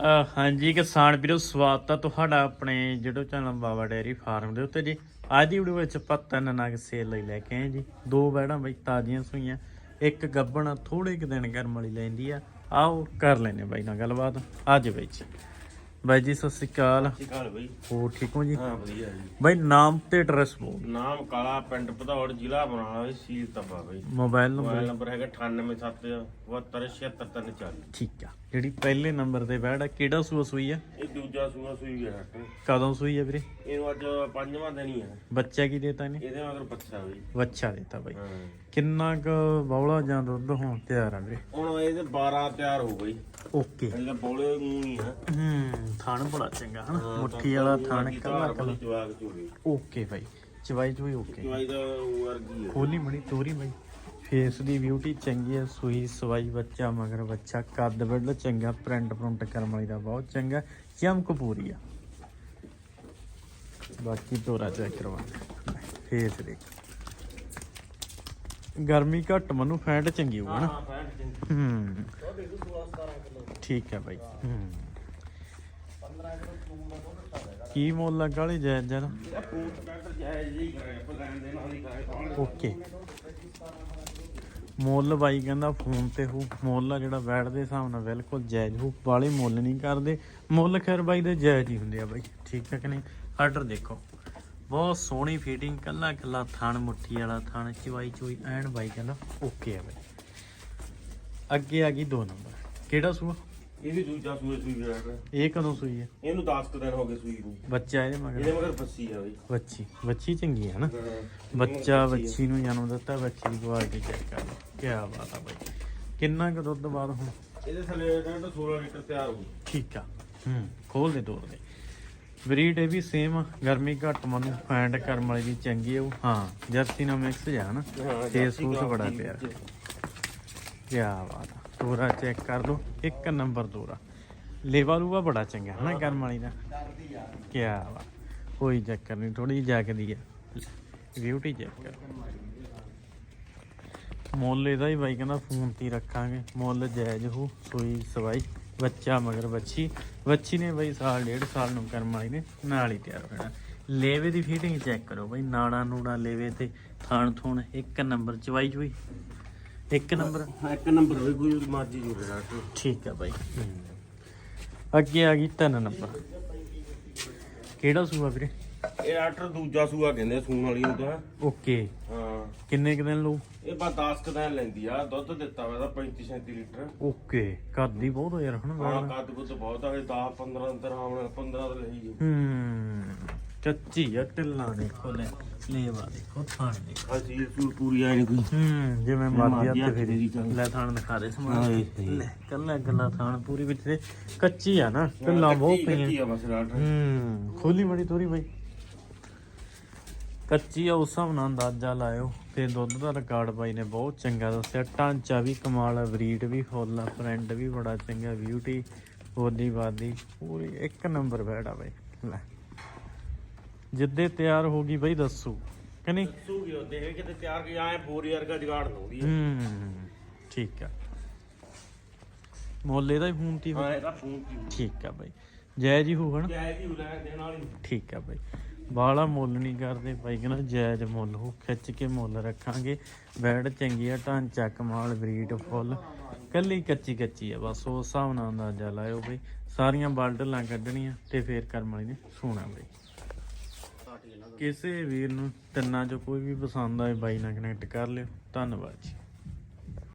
ਹਾਂਜੀ, ਕਿਸਾਨ ਵੀਰੋ, ਸਵਾਗਤ ਹੈ ਤੁਹਾਡਾ ਆਪਣੇ ਜਿਹੜਾ ਚੈਨਲ ਬਾਬਾ ਡੇਅਰੀ ਫਾਰਮ ਦੇ ਉੱਤੇ ਜੀ। ਅੱਜ ਦੀ ਵੀਡੀਓ ਵਿੱਚ ਆਪਾਂ ਤਿੰਨ ਨਗ ਸੇਲ ਲਈ ਲੈ ਕੇ ਆਏ ਜੀ। ਦੋ ਬੈੜਾਂ ਬਈ ਤਾਜ਼ੀਆਂ ਸੂਈਆਂ, ਇੱਕ ਗੱਬਣ ਥੋੜੇ ਕੁ ਦਿਨ ਗਰਮ ਵਾਲੀ ਲੈਂਦੀ ਆ। ਆਓ, ਕਰ ਲੈਨੇ ਬਾਈ ਨਾਲ ਗੱਲਬਾਤ। ਅੱਜ ਵਿੱਚ ਬਾਈ ਜੀ ਸਤਿ ਸ਼੍ਰੀ ਅਕਾਲ। ਸਿਕਾਲ ਬਈ। ਹੋਰ ਠੀਕ ਹੋ ਜੀ? ਹਾਂ ਵਧੀਆ ਜੀ। ਬਾਈ ਨਾਮ ਤੇ ਐਡਰੈਸ ਬੋਲ। ਨਾਮ ਕਾਲਾ ਪਿੰਡ ਭਦੌੜ ਜ਼ਿਲ੍ਹਾ ਬਰਨਾਲਾ ਵਿੱਚ ਸੀਲ ਤੱਬਾ ਬਈ। ਮੋਬਾਈਲ ਮੋਬਾਈਲ ਨੰਬਰ ਨੰਬਰ ਹੈਗਾ 9877776340 ਠੀਕ ਆ। ਜਿਹੜੀ ਪਹਿਲੇ ਨੰਬਰ ਤੇ ਬੈੜ ਆ ਕਿਹੜਾ ਸੂਆ ਸੂਈ ਆ? ਇਹ ਦੂਜਾ ਸੂਆ ਸੂਈ ਗਿਆ ਕਦੋਂ ਸੂਈ ਆ ਵੀਰੇ? ਇਹਨੂੰ ਅੱਜ ਪੰਜਵਾਂ ਦਿਨ ਹੀ ਹੈ ਬੱਚਾ ਕੀ ਦੇਤਾ ਇਹਨੇ? ਇਹਦੇ ਮਗਰ ਬੱਚਾ ਬਈ। ਬੱਚਾ ਦੇਤਾ ਬਾਈ। ਹਾਂ। ਕਿੰਨਾ ਕੁ ਬੌਲਾ ਜਾਂ ਦੁੱਧ ਹੋਣ ਤਿਆਰ ਆ ਵੀਰੇ? ਹੁਣ ਇਹਦੇ 12 ਤਿਆਰ ਹੋ ਗਈ ਓਕੇ ਇਹਦਾ ਬੋਲੇ ਮੂੰਹ ਹੀ ਹੈ ਹੂੰ। ਥਣ ਬੜਾ ਚੰਗਾ ਹਨਾ? ਮੁੱਠੀ ਵਾਲਾ ਥਣ ਕੱਲਾ ਕੱਲਾ। ਜਵਾਗ ਓਕੇ ਬਾਈ ਚਵਾਈ ਚੋਈ ਓਕੇ। ਜਵਾਈ ਦਾ ਵਰਗੀ ਹੈ ਖੋਲੀ ਬੜੀ ਤੋਰੀ ਬਾਈ। ਫੇਸ ਦੀ ਬਿਊਟੀ ਚੰਗੀ ਹੈ ਸੂਈ ਸਵਾਈ ਬੱਚਾ ਮਗਰ ਬੱਚਾ ਕੱਦ ਵੱਡ ਚੰਗਾ ਪ੍ਰਿੰਟ ਪ੍ਰਿੰਟ ਕਰਮ ਵਾਲੀ ਦਾ ਬਹੁਤ ਚੰਗਾ ਚਮਕ ਪੂਰੀ ਆ। ਬਾਕੀ ਤੋਰਾ ਚੈੱਕ ਕਰਵਾ ਫੇਸ ਦੇਖ। ਗਰਮੀ ਘੱਟ ਮਨੂੰ ਫੈਟ ਚੰਗੀ ਹੋਊ ਹਨਾ? ਹਾਂ ਪੈਂਟ ਚੰਗੀ। ਹੂੰ। ਠੀਕ ਹੈ ਬਾਈ। ਹੂੰ। ਕੀ ਮੁੱਲ ਲੱਗਾ ਵਾਲੀ ਜਾਇਜ਼ ਜਨ ਓਕੇ। ਮੁੱਲ ਬਾਈ ਕਹਿੰਦਾ ਫੋਨ ਤੇ ਹੋ। ਮੁੱਲ ਆ ਜਿਹੜਾ ਬੈਠ ਦੇ ਹਿਸਾਬ ਨਾਲ ਬਿਲਕੁਲ ਜਾਇਜ਼ ਹੋ। ਵਾਲੇ ਮੁੱਲ ਨਹੀਂ ਕਰਦੇ। ਮੁੱਲ ਖੈਰ ਬਾਈ ਦੇ ਜਾਇਜ਼ ਹੀ ਹੁੰਦੇ ਆ ਬਾਈ। ਠੀਕ ਹੈ ਕਿ ਨਹੀਂ? ਆਰਡਰ ਦੇਖੋ। ਬਹੁਤ ਸੋਹਣੀ ਫੀਟਿੰਗ ਕੱਲਾ ਕੱਲਾ ਥਣ, ਮੁੱਠੀ ਵਾਲਾ ਥਣ ਚਵਾਈ ਚੋਈ ਐਨ ਬਾਈ ਕਹਿੰਦਾ ਓਕੇ ਆ ਬਾਈ। ਅੱਗੇ ਆ ਗਈ 2 ਨੰਬਰ। ਕਿਹੜਾ ਸੂਆ? ਇਹ ਵੀ ਦੂਜਾ ਸੂਏ ਸੂਈ ਗਿਆ ਹੈ ਇਹ ਕਦੋਂ ਸੂਈ ਹੈ? ਇਹਨੂੰ 10 ਕੁ ਦਿਨ ਹੋ ਗਏ ਸੂਈ ਨੂੰ। ਬੱਚਾ ਇਹਦੇ ਇਹਦੇ ਮਗਰ ਮਗਰ ਫੱਸੀ ਆ ਬਈ। ਬੱਚੀ। ਬੱਚੀ ਚੰਗੀ ਹੈ ਨਾ? ਬੱਚਾ ਬੱਚੀ ਨੂੰ ਜਨਮ ਦਿੱਤਾ ਬੱਚੀ ਦੀ ਕੁਆਲਿਟੀ ਚੈੱਕ ਕਰ ਲਓ। ਕੀ ਬਾਤ ਆ ਬਾਈ। ਕਿੰਨਾ ਕੁ ਦੁੱਧ ਬਾਅਦ ਹੁਣ? ਇਹਦੇ ਥੱਲੇ ਡੰਡ 16 ਲੀਟਰ ਤਿਆਰ ਹੋ ਠੀਕ ਆ। ਹੂੰ ਖੋਲ ਦੇ ਤੋੜ ਦੇ। ਬਰੀਡ ਇਹ ਵੀ ਸੇਮ ਗਰਮੀ ਘੱਟ ਮਨੂੰ ਫੈਂਡ ਕਰਮ ਵਾਲੀ ਦੀ ਚੰਗੀ ਆ ਉਹ। ਹਾਂ ਜਰਸੀ ਨਾਲ ਮਿਕਸ ਜਾ ਨਾ? ਹਾਂ, ਤੇ ਜਰਸੀ ਬੜਾ ਵਿੱਚ। ਕੀ ਬਾਤ ਆ। ਦੋਰਾ ਚੈੱਕ ਕਰ ਲਓ, ਇੱਕ ਨੰਬਰ ਦੋਰਾ। ਲੇਵਾ ਲੂਵਾ ਬੜਾ ਚੰਗਾ, ਹਨਾ, ਗਰਮ ਵਾਲੀ ਦਾ? ਕੀ ਵਾ, ਕੋਈ ਚੱਕਰ ਨਹੀਂ ਥੋੜੀ ਜਗਦੀ ਆ ਬਿਊਟੀ ਚੈੱਕ ਕਰ। ਮੁੱਲ ਇਹਦਾ ਹੀ ਬਾਈ, ਕਹਿੰਦਾ ਫੋਨ ਤੇ ਰੱਖਾਂਗੇ। ਮੁੱਲ ਜਾਇਜ਼ ਹੋ, ਸੂਈ ਸਵਾਈ, ਬੱਚਾ ਮਗਰ ਬੱਚੀ। ਬੱਚੀ ਨੇ ਬਈ ਸਾਲ, ਡੇਢ ਸਾਲ ਨੂੰ ਕਰਮ ਵਾਲੀ ਨੇ, ਨਾਲ ਹੀ ਤਿਆਰ ਹੋਣਾ। ਲੇਵੇ ਦੀ ਫੀਟਿੰਗ ਚੈੱਕ ਕਰੋ ਬਈ, ਨਾੜਾ ਨੂੜਾ ਲੇਵੇ ਤੇ ਥਾਣ ਥੂਣ ਇੱਕ ਨੰਬਰ ਚਵਾਈ ਚੋਈ ਇੱਕ ਨੰਬਰ? ਹਾਂ, ਇੱਕ ਨੰਬਰ ਹੋਵੇ ਕੋਈ ਮਰਜ਼ੀ ਜੁੜੇ ਡਾਕਟਰ ਠੀਕ ਆ ਬਾਈ। ਅੱਗੇ ਆ ਗਈ ਤਿੰਨ ਨੰਬਰ। ਕਿਹੜਾ ਸੂਆ ਵੀਰੇ? ਇਹ ਡਾਕਟਰ ਦੂਜਾ ਸੂਆ ਕਹਿੰਦੇ ਆ ਸੂਣ ਵਾਲੀ ਨੂੰ ਤਾਂ। ਓਕੇ। ਹਾਂ। ਕਿੰਨੇ ਕੁ ਦਿਨ ਲਊ? ਇਹ ਬਸ 10 ਕੁ ਦਿਨ ਲੈਂਦੀ ਆ ਦੁੱਧ ਦਿੱਤਾ ਵਾ ਇਹਦਾ 35 37 ਲੀਟਰ। ਓਕੇ। ਕਰਦੀ ਬਹੁਤ ਆ ਯਾਰ ਹਨਾ ਹਾਂ। ਕੱਦ ਕੁੱਦ ਬਹੁਤ ਆ 10 15 ਅੰਦਰ ਆਉਣ 15 ਤਾਂ ਲਈ ਜੀ ਹੂੰ। ਕੱਚੀ ਆ ਢਿੱਲਾਂ ਦੇਖੋ ਲੈ ਲੇਵਾ ਦੇਖੋ ਥਾਣ ਦੇਖੋ। ਆ ਸੀਲ ਸੂਲ ਪੂਰੀ ਆਈ ਨਹੀਂ ਕੋਈ। ਹੂੰ ਜਿਵੇਂ ਮਰਜ਼ੀ ਹੱਥ ਹੱਥ ਫੇਰੀ। ਲੈ ਥਾਣ ਦਿਖਾ ਦੇ ਸਮਾਨ। ਲੈ ਕੱਲਾ ਗੱਲਾ ਥਾਣ ਪੂਰੀ ਵਿੱਚ ਤੇ ਕੱਚੀ ਆ ਨਾ ਢਿੱਲਾਂ ਬਹੁਤ ਪਈਆਂ। ਆ ਹੂੰ ਖੋਲੀ ਬੜੀ ਤੋਰੀ ਬਾਈ। ਕੱਚੀ ਆ ਉਸ ਹਿਸਾਬ ਨਾਲ ਅੰਦਾਜ਼ਾ ਲਾਇਓ। ਤੇ ਦੁੱਧ ਦਾ ਰਿਕਾਰਡ ਬਾਈ ਨੇ ਬਹੁਤ ਚੰਗਾ ਦੱਸਿਆ। ਢਾਂਚਾ ਵੀ ਕਮਾਲ ਆ ਬਰੀਡ ਵੀ ਫੁੱਲ ਆ ਫਰੈਂਡ ਵੀ ਬੜਾ ਚੰਗਾ ਬਿਊਟੀ ਬੋਲੀ ਬਾਦੀ ਪੂਰੀ ਇੱਕ ਨੰਬਰ ਬੈਠਾ ਬਾਈ। ਲੈ। ਜਿੱਦੇ ਤਿਆਰ ਹੋ ਗਈ ਬਾਈ ਦੱਸੋ ਕਿ ਨਹੀਂ? ਸੂਗੀ ਉਹ ਦੇਖ ਕਿਤੇ ਤਿਆਰ ਕੀ ਆਏ ਬੋਰੀ ਵਰਗਾ ਜਗਾੜ ਆ ਹੂੰ ਠੀਕ ਆ। ਮੁੱਲ ਇਹਦਾ ਹੀ ਫੋਨ ਤੀ ਹਾਂ ਇਹਦਾ ਫੋਨ ਕੀ ਠੀਕ ਆ ਬਾਈ। ਜੈ ਜੀ ਹੋ ਹਨਾ? ਜਾਇਜ਼ ਹੀ ਉਲਾ ਦੇਣ ਵਾਲੀ। ਠੀਕ ਆ ਬਾਈ। ਬਾਲਾ ਮੁੱਲ ਨਹੀਂ ਕਰਦੇ ਬਾਈ ਕਹਿੰਦਾ ਜਾਇਜ਼ ਮੁੱਲ ਹੋ ਖਿੱਚ ਕੇ ਮੁੱਲ ਰੱਖਾਂਗੇ। ਬੈਡ ਚੰਗੀ ਆ ਢਾਂਚਾ ਕਮਾਲ ਬਰੀਡ ਫੁੱਲ। ਕੱਲੀ ਕੱਚੀ ਕੱਚੀ ਆ ਬਸ ਉਸ ਹਿਸਾਬ ਨਾਲ ਅੰਦਾਜ਼ਾ ਲਾਇਓ ਬਈ। ਸਾਰੀਆਂ ਬਾਲਟਲਾਂ ਕੱਢਣੀਆਂ ਤੇ ਫੇਰ ਕਰਮ ਵਾਲੀ ਨੇ ਸੋਣਾ ਬਈ। ਕਿਸੇ ਵੀਰ ਨੂੰ ਤਿੰਨਾਂ ਚੋਂ ਕੋਈ ਵੀ ਪਸੰਦ ਆਏ ਬਾਈ ਨਾਲ ਕਨੈਕਟ ਕਰ ਲਿਓ। ਧੰਨਵਾਦ ਜੀ।